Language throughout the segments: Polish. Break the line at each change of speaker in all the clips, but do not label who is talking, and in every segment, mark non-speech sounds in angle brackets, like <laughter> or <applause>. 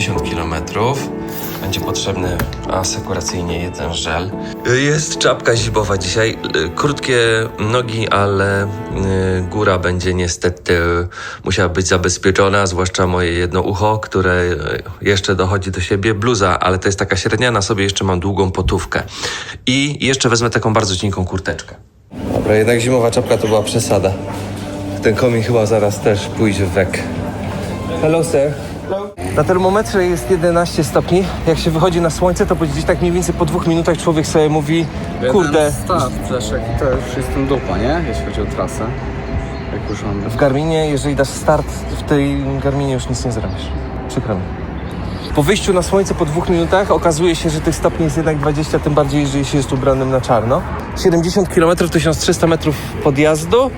70 km. Będzie potrzebny asekuracyjnie jeden żel. Jest czapka zimowa dzisiaj. Krótkie nogi, ale y, góra będzie niestety musiała być zabezpieczona, zwłaszcza moje jedno ucho, które y, jeszcze dochodzi do siebie. Bluza, ale to jest taka średnia, na sobie jeszcze mam długą potówkę. I jeszcze wezmę taką bardzo cienką kurteczkę. Dobra, jednak zimowa czapka to była przesada. Ten komin chyba zaraz też pójdzie w wek. Hello, sir. Na termometrze jest 11 stopni. Jak się wychodzi na słońce, to gdzieś tak mniej więcej po dwóch minutach człowiek sobie mówi, kurde,
Start, Leszek, to już jestem dupa, nie? Jeśli chodzi o trasę. Jak już mam...
w Garminie, jeżeli dasz start, w tej Garminie już nic nie zrobisz. Przykro mi. Po wyjściu na słońce po dwóch minutach okazuje się, że tych stopni jest jednak 20, tym bardziej jeżeli się jest ubranym na czarno. 70 km, 1300 metrów podjazdu.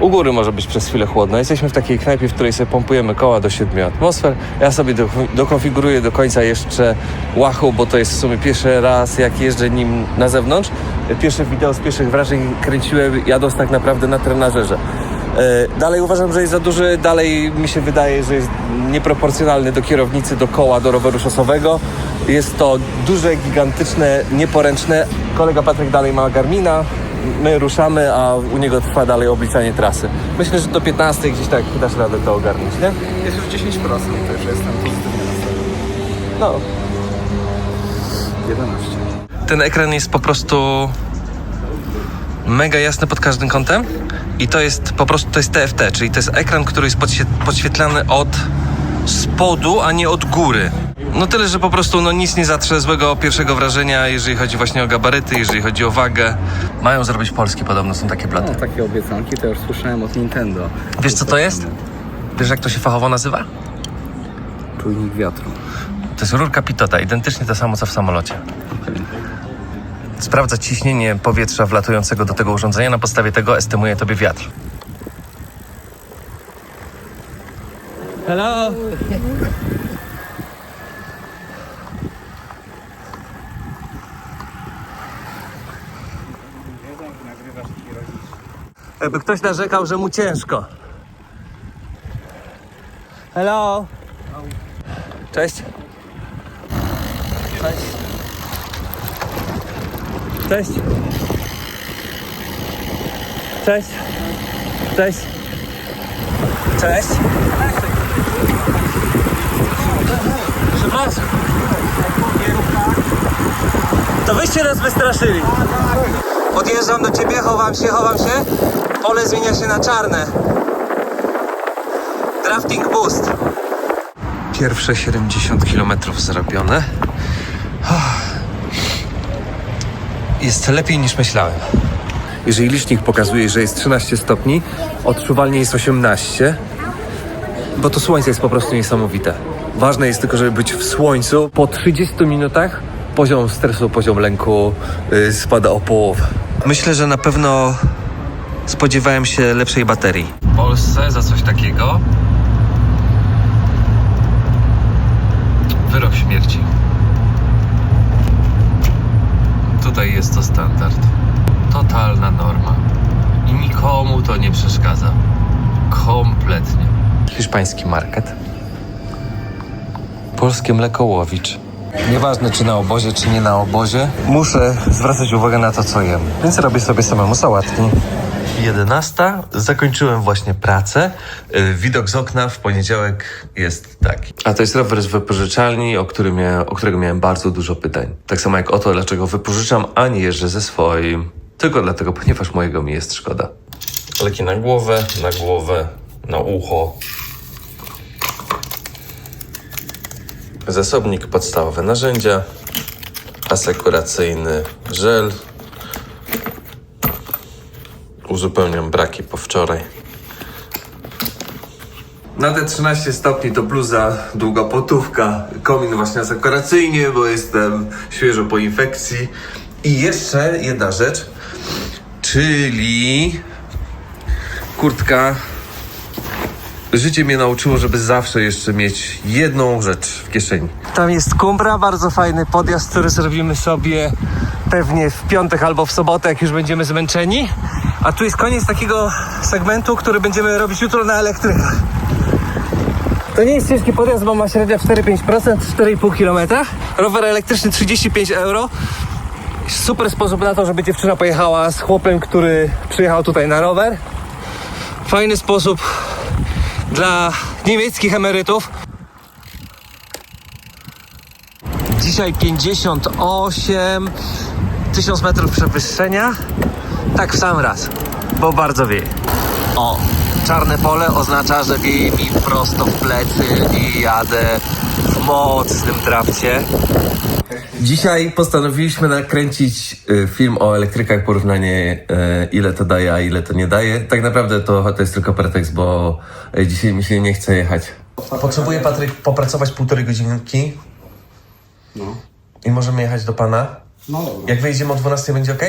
U góry może być przez chwilę chłodno. Jesteśmy w takiej knajpie, w której sobie pompujemy koła do 7 atmosfer. Ja sobie do, dokonfiguruję do końca jeszcze łachu, bo to jest w sumie pierwszy raz, jak jeżdżę nim na zewnątrz. Pierwsze wideo z pierwszych wrażeń kręciłem jadąc tak naprawdę na trenażerze. E, Dalej uważam, że jest za duży, dalej mi się wydaje, że jest nieproporcjonalny do kierownicy, do koła, do roweru szosowego. Jest to duże, gigantyczne, nieporęczne. Kolega Patryk dalej ma Garmina, my ruszamy, a u niego trwa dalej obliczanie trasy. Myślę, że do 15 gdzieś tak dasz radę to ogarnąć, nie?
Jest już 10%, to już jestem nastawiony.
No.
11.
Ten ekran jest po prostu mega jasny pod każdym kątem i to jest po prostu to jest TFT, czyli to jest ekran, który jest podświe- podświetlany od spodu, a nie od góry. No tyle, że po prostu no, nic nie zatrze złego pierwszego wrażenia, jeżeli chodzi właśnie o gabaryty, jeżeli chodzi o wagę. Mają zrobić polski, podobno są takie
No,
platy.
takie obiecanki to już słyszałem od Nintendo.
Wiesz co to jest? Wiesz jak to się fachowo nazywa?
Czujnik wiatru.
To jest rurka pitota, identycznie to samo co w samolocie. Sprawdza ciśnienie powietrza wlatującego do tego urządzenia, na podstawie tego estymuje tobie wiatr. Hello! Jakby ktoś narzekał, że mu ciężko. Hello! Cześć. Cześć. Cześć. Cześć. Cześć. Cześć. Przepraszam. To wyście nas wystraszyli. Podjeżdżam do ciebie, chowam się, chowam się. Pole zmienia się na czarne. Drafting boost. Pierwsze 70 km zrobione. Jest lepiej niż myślałem. Jeżeli licznik pokazuje, że jest 13 stopni, odczuwalnie jest 18, bo to słońce jest po prostu niesamowite. Ważne jest tylko, żeby być w słońcu. Po 30 minutach poziom stresu, poziom lęku yy, spada o połowę. Myślę, że na pewno spodziewałem się lepszej baterii. W Polsce za coś takiego wyrok śmierci. Tutaj jest to standard. Totalna norma. I nikomu to nie przeszkadza. Kompletnie. Hiszpański market. Polskie mleko łowicz. Nieważne czy na obozie, czy nie na obozie, muszę zwracać uwagę na to, co jem. Więc robię sobie samemu sałatki. 11. Zakończyłem właśnie pracę. Y, Widok z okna w poniedziałek jest taki. A to jest rower z wypożyczalni, o, którym miałem, o którego miałem bardzo dużo pytań. Tak samo jak o to, dlaczego wypożyczam, a nie jeżdżę ze swoim. Tylko dlatego, ponieważ mojego mi jest szkoda. Leki na głowę, na głowę, na ucho. Zasobnik, podstawowe narzędzia. Asekuracyjny żel, uzupełniam braki po wczoraj. Na te 13 stopni to bluza, długa potówka, komin właśnie asekuracyjnie, bo jestem świeżo po infekcji. I jeszcze jedna rzecz, czyli kurtka. Życie mnie nauczyło, żeby zawsze jeszcze mieć jedną rzecz w kieszeni. Tam jest kumbra, bardzo fajny podjazd, który zrobimy sobie pewnie w piątek albo w sobotę, jak już będziemy zmęczeni. A tu jest koniec takiego segmentu, który będziemy robić jutro na elektrykę. To nie jest ciężki podjazd, bo ma średnia 4-5%, 4,5 km. Rower elektryczny 35 euro. Super sposób na to, żeby dziewczyna pojechała z chłopem, który przyjechał tutaj na rower. Fajny sposób dla niemieckich emerytów. Dzisiaj 58 1000 metrów przewyższenia. Tak w sam raz, bo bardzo wieje. O, czarne pole oznacza, że wieje mi prosto w plecy i jadę w mocnym drafcie. Dzisiaj postanowiliśmy nakręcić y, film o elektrykach, porównanie y, ile to daje, a ile to nie daje. Tak naprawdę to, to jest tylko pretekst, bo y, dzisiaj mi się nie chce jechać. Potrzebuję, Patryk, popracować półtorej godzinki
No.
i możemy jechać do pana.
No dobra.
Jak wyjdziemy o 12 będzie ok?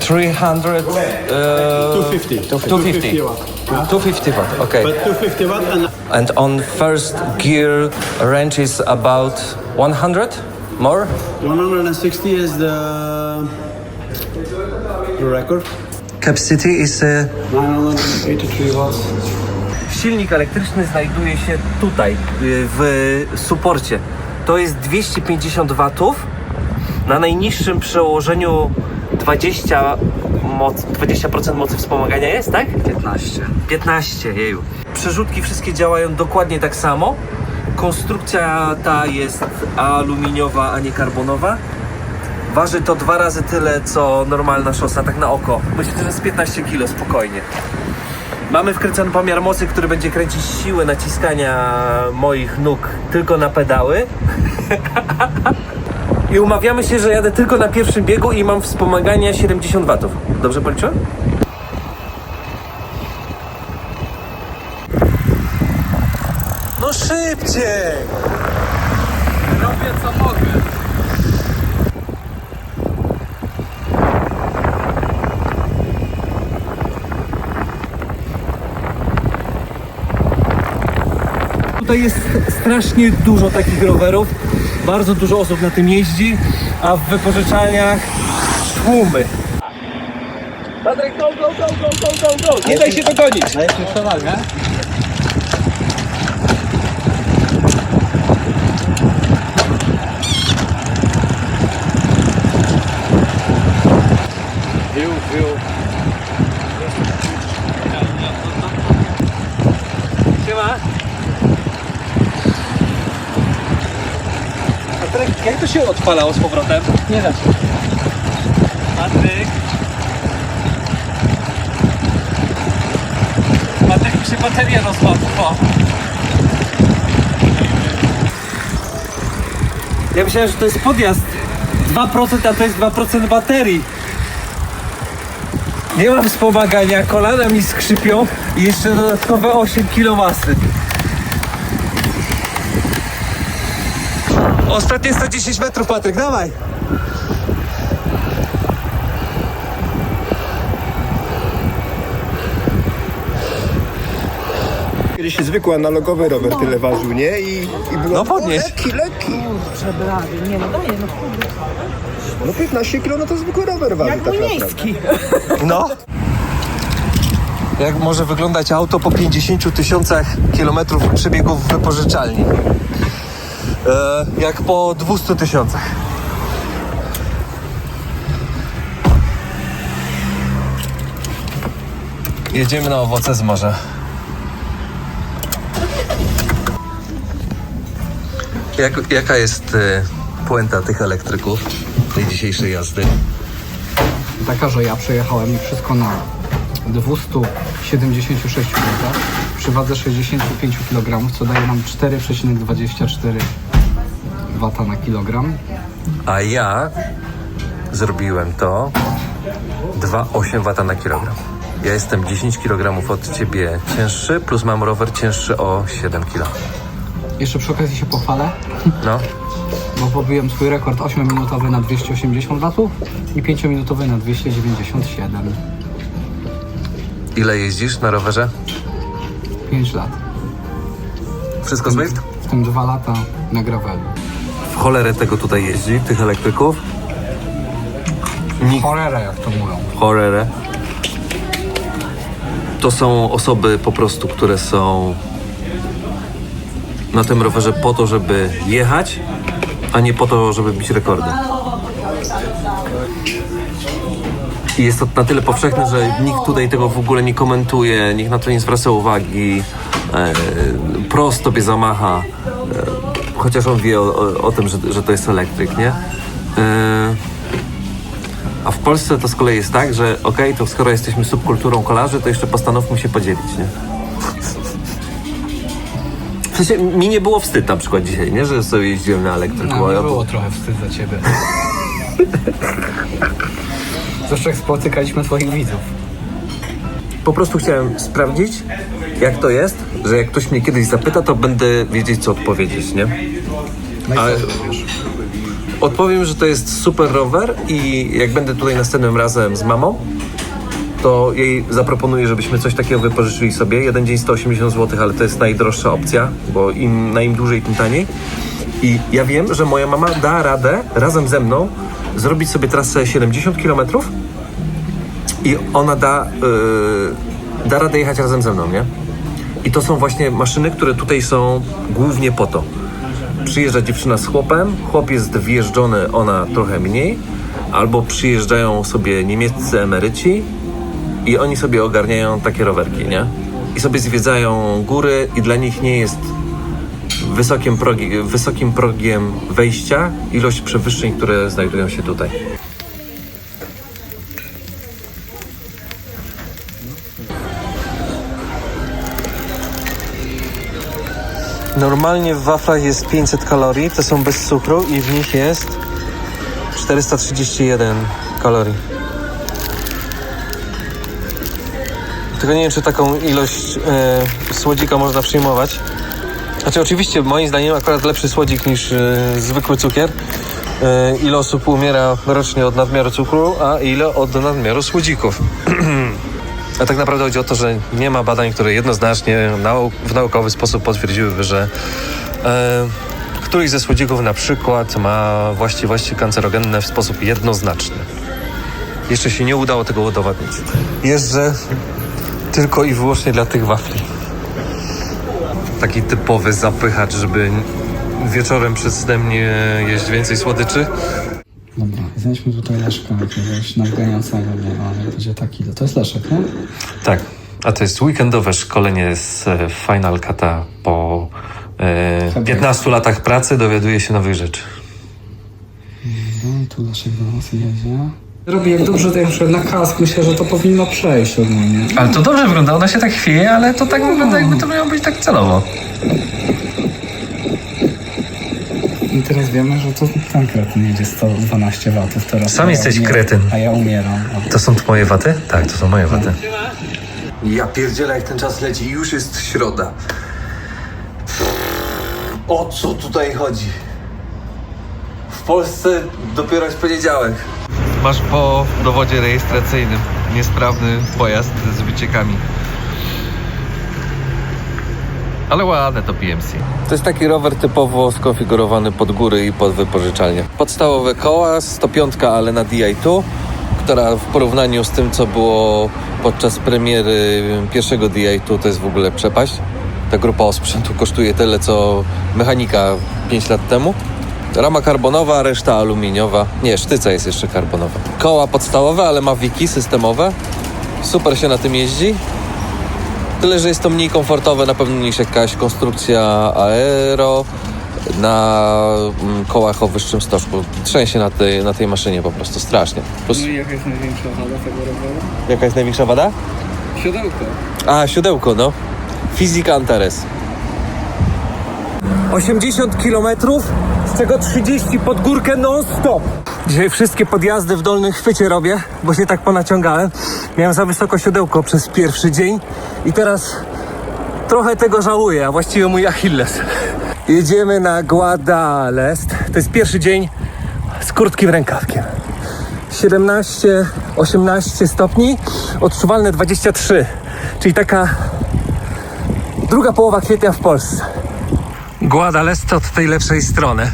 300, uh,
250.
250.
watt.
250 watt, okay.
But 250 watt and
And on first gear range is about 100 more?
160 is the, the record.
Capacity is... Uh...
983 watts.
Silnik elektryczny znajduje się tutaj, y, w suporcie. To jest 250 watów. Na najniższym przełożeniu 20 moc, 20% mocy wspomagania jest, tak?
15.
15, jeju. Przerzutki wszystkie działają dokładnie tak samo. Konstrukcja ta jest aluminiowa, a nie karbonowa. Waży to dwa razy tyle, co normalna szosa, tak na oko. Myślę, że z 15 kg spokojnie. Mamy wkręcony pomiar mocy, który będzie kręcić siłę naciskania moich nóg tylko na pedały. <laughs> I umawiamy się, że jadę tylko na pierwszym biegu i mam wspomagania 70 watów. Dobrze policzyłem? No szybciej! Tutaj jest strasznie dużo takich rowerów. Bardzo dużo osób na tym jeździ, a w wypożyczalniach tłumy. Patryk, go, go, go, go, go, go, go! Nie daj się dogonić!
Dajesz mi przewagę? Wiu, wiu.
Siema. Patryk, jak to się odpalało z powrotem?
Nie da się.
Patryk. Patryk mi się bateria rozładowała. Ja myślałem, że to jest podjazd 2%, a to jest 2% baterii. Nie mam wspomagania, kolana mi skrzypią i jeszcze dodatkowe 8 kg masy. Ostatnie 110 metrów, Patryk, dawaj!
Kiedyś zwykły analogowy rower tyle ważył, nie? I, i było
No podnieś.
lekki, lekki.
Przebrany, nie no daje, no kurde,
No 15 kg no to zwykły rower waży
jak
tak
mój
naprawdę.
miejski.
No. Jak może wyglądać auto po 50 tysiącach kilometrów przebiegów w wypożyczalni? E, jak po 200 tysiącach. Jedziemy na owoce z morza. Jak, jaka jest e, puenta tych elektryków tej dzisiejszej jazdy?
Taka, że ja przejechałem wszystko na 276 minutach przy wadze 65 kg, co daje nam 4,24 W na kilogram.
A ja zrobiłem to 2,8 W na kilogram. Ja jestem 10 kg od ciebie cięższy, plus mam rower cięższy o 7 kg.
Jeszcze przy okazji się pochwalę,
No,
bo pobiłem swój rekord 8-minutowy na 280 W i 5-minutowy na 297.
ile jeździsz na rowerze?
5 lat.
Wszystko Zwift?
W tym 2 lata na gravelu.
W cholerę tego tutaj jeździ, tych elektryków.
Horrera jak to mówią.
Cholerę. To są osoby po prostu, które są na tym rowerze po to, żeby jechać, a nie po to, żeby bić rekordy. I jest to na tyle powszechne, że nikt tutaj tego w ogóle nie komentuje, nikt na to nie zwraca uwagi. E, prosto sobie zamacha, e, chociaż on wie o, o, o tym, że, że to jest elektryk, nie? E, a w Polsce to z kolei jest tak, że okej, to skoro jesteśmy subkulturą kolarzy, to jeszcze postanówmy się podzielić, nie? W sensie, mi nie było wstyd na przykład dzisiaj, nie? Że sobie jeździłem na elektryku.
No, mi było trochę wstyd za ciebie. <laughs> Zwłaszcza jak spotykaliśmy twoich widzów.
Po prostu chciałem sprawdzić, jak to jest, że jak ktoś mnie kiedyś zapyta, to będę wiedzieć, co odpowiedzieć, nie?
No
Ale-? Odpowiem, że to jest super rower i jak będę tutaj następnym razem z mamą, to jej zaproponuję, żebyśmy coś takiego wypożyczyli sobie. Jeden dzień 180 zł, ale to jest najdroższa opcja, bo im, na im dłużej, tym taniej. I ja wiem, że moja mama da radę razem ze mną zrobić sobie trasę 70 km i ona da, yy, da radę jechać razem ze mną, nie? I to są właśnie maszyny, które tutaj są głównie po to. Przyjeżdża dziewczyna z chłopem, chłop jest wjeżdżony, ona trochę mniej, albo przyjeżdżają sobie niemieccy emeryci i oni sobie ogarniają takie rowerki, nie? I sobie zwiedzają góry i dla nich nie jest wysokim, wysokim progiem wejścia ilość przewyższeń, które znajdują się tutaj. Normalnie w waflach jest 500 kalorii, te są bez cukru i w nich jest 431 kalorii. Tylko nie wiem, czy taką ilość e, słodzika można przyjmować. Znaczy oczywiście moim zdaniem akurat lepszy słodzik niż e, zwykły cukier. E, ile osób umiera rocznie od nadmiaru cukru, a ile od nadmiaru słodzików. <clears throat> A tak naprawdę chodzi o to, że nie ma badań, które jednoznacznie nau w naukowy sposób potwierdziłyby, że e, któryś ze słodzików na przykład ma właściwości kancerogenne w sposób jednoznaczny. Jeszcze się nie udało tego udowodnić. Jeżdżę tylko i wyłącznie dla tych wafli. Taki typowy zapychacz, żeby wieczorem przed snem nie jeść więcej słodyczy.
Dobra, znajdźmy tutaj Leszka jakiegoś nadganiacego mnie, ale będzie taki, to jest Leszek, nie?
Tak, a to jest weekendowe szkolenie z e, Final Cut'a po e, 15 latach pracy dowiaduje się nowych rzeczy.
No, tu Leszek do nas jedzie. Robi jak dobrze to jak na kask, myślę, że to powinno przejść ogólnie.
Ale to dobrze wygląda, ona się tak chwieje, ale to tak wygląda jakby to miało być tak celowo.
I teraz wiemy, że to ten kretyn jedzie 112 watów teraz.
Sam jesteś
umieram-
kretyn.
A ja umieram.
To są twoje waty? Tak, to są moje waty. Ja pierdzielę, jak ten czas leci. Już jest środa. O co tutaj chodzi? W Polsce dopiero jest poniedziałek. Masz po dowodzie rejestracyjnym niesprawny pojazd z wyciekami. Ale ładne to PMC. To jest taki rower typowo skonfigurowany pod góry i pod wypożyczalnię. Podstawowe koła, 105, ale na DI2, która w porównaniu z tym, co było podczas premiery pierwszego DI2, to jest w ogóle przepaść. Ta grupa osprzętu kosztuje tyle, co mechanika 5 lat temu. Rama karbonowa, reszta aluminiowa. Nie, sztyca jest jeszcze karbonowa. Koła podstawowe, ale ma wiki systemowe. Super się na tym jeździ. Tyle, że jest to mniej komfortowe na pewno niż jakaś konstrukcja aero na mm, kołach o wyższym stożku. Trzęsie na tej, na tej maszynie po prostu strasznie. Plus,
No i jaka jest największa wada tego roweru?
jaka jest największa wada?
Siodełko.
A, siodełko, no. Fizyka Antares. 80 km, czego 30 pod górkę non-stop. Dzisiaj wszystkie podjazdy w dolnym chwycie robię, bo się tak ponaciągałem. Miałem za wysoko siodełko przez pierwszy dzień i teraz trochę tego żałuję, a właściwie mój Achilles. Jedziemy na Guadalest. To jest pierwszy dzień z kurtki w rękawkiem. 17, 18 stopni, odczuwalne 23, czyli taka druga połowa kwietnia w Polsce. Guadalest od tej lepszej strony.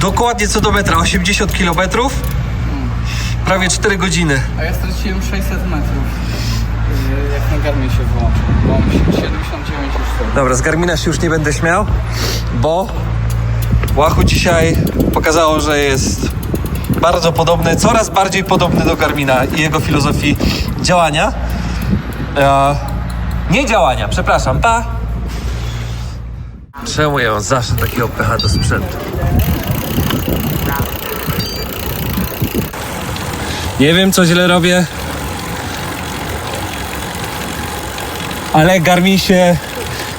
Dokładnie co do metra, 80 km. Prawie 4 godziny.
A ja straciłem 600 metrów. Yy, Jak na Garmin się wyłączył. Bo 79,4.
Dobra, z Garmina się już nie będę śmiał, bo Łachu dzisiaj pokazało, że jest bardzo podobny, coraz bardziej podobny do Garmina i jego filozofii działania. E, nie działania, przepraszam, pa! Czemu ja mam zawsze takiego pecha do sprzętu? Nie wiem, co źle robię, ale Garmin się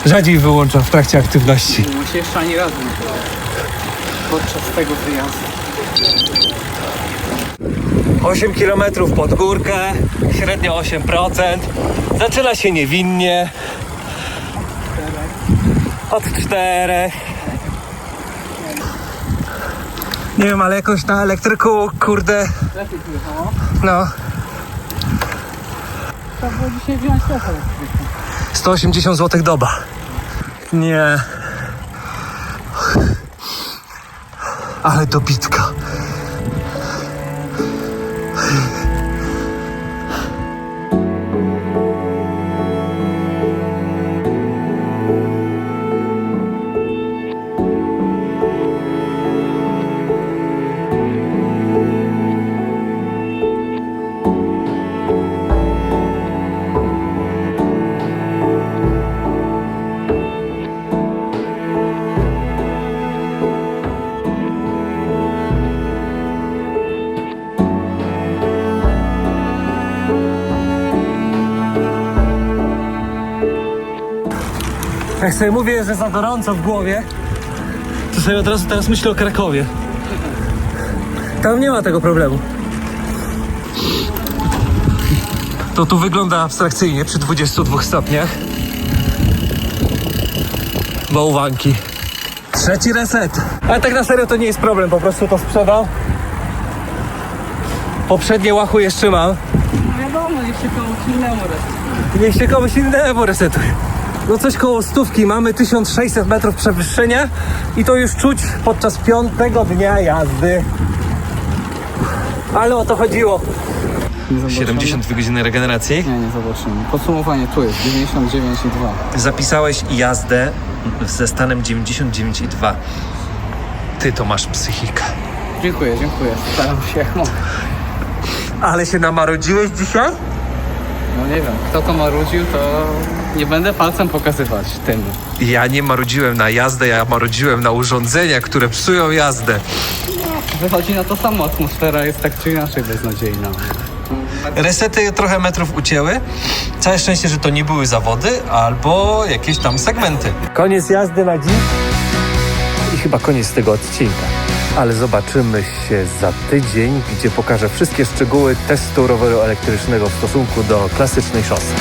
rzadziej wyłącza w trakcie aktywności.
Mu się jeszcze ani razu. Podczas tego wyjazdu.
8 km pod górkę, średnio 8%. Zaczyna się niewinnie. Od 4. Nie wiem, ale jakoś na elektryku, kurde, no,
Trzeba było dzisiaj wziąć też elektrykę.
180 zł doba. Nie. Ale dobitka. Jak sobie mówię, że za gorąco w głowie, to sobie od razu teraz myślę o Krakowie. Tam nie ma tego problemu. To tu wygląda abstrakcyjnie przy 22 stopniach. Bałwanki. Trzeci reset. Ale tak na serio to nie jest problem, po prostu to sprzedam. Poprzednie łachu jeszcze mam.
No wiadomo, niech się komuś innemu raz.
Niech się komuś innemu resetuje. No coś koło stówki, mamy 1600 metrów przewyższenia i to już czuć podczas piątego dnia jazdy. Ale o to chodziło.
Nie zobaczymy.
72 godziny regeneracji.
Nie, nie zobaczymy. Podsumowanie tu jest 99,2.
Zapisałeś jazdę ze stanem 99,2. Ty to masz psychikę.
Dziękuję, dziękuję. Staram się jak mogę.
Ale się namarodziłeś dzisiaj?
No nie wiem, kto to marudził, to nie będę palcem pokazywać tym.
Ja nie marudziłem na jazdę, ja marudziłem na urządzenia, które psują jazdę.
Wychodzi na to samo, atmosfera jest tak czy inaczej beznadziejna.
Resety trochę metrów ucięły. Całe szczęście, że to nie były zawody albo jakieś tam segmenty. Koniec jazdy na dziś i chyba koniec tego odcinka. Ale zobaczymy się za tydzień, gdzie pokażę wszystkie szczegóły testu roweru elektrycznego w stosunku do klasycznej szosy.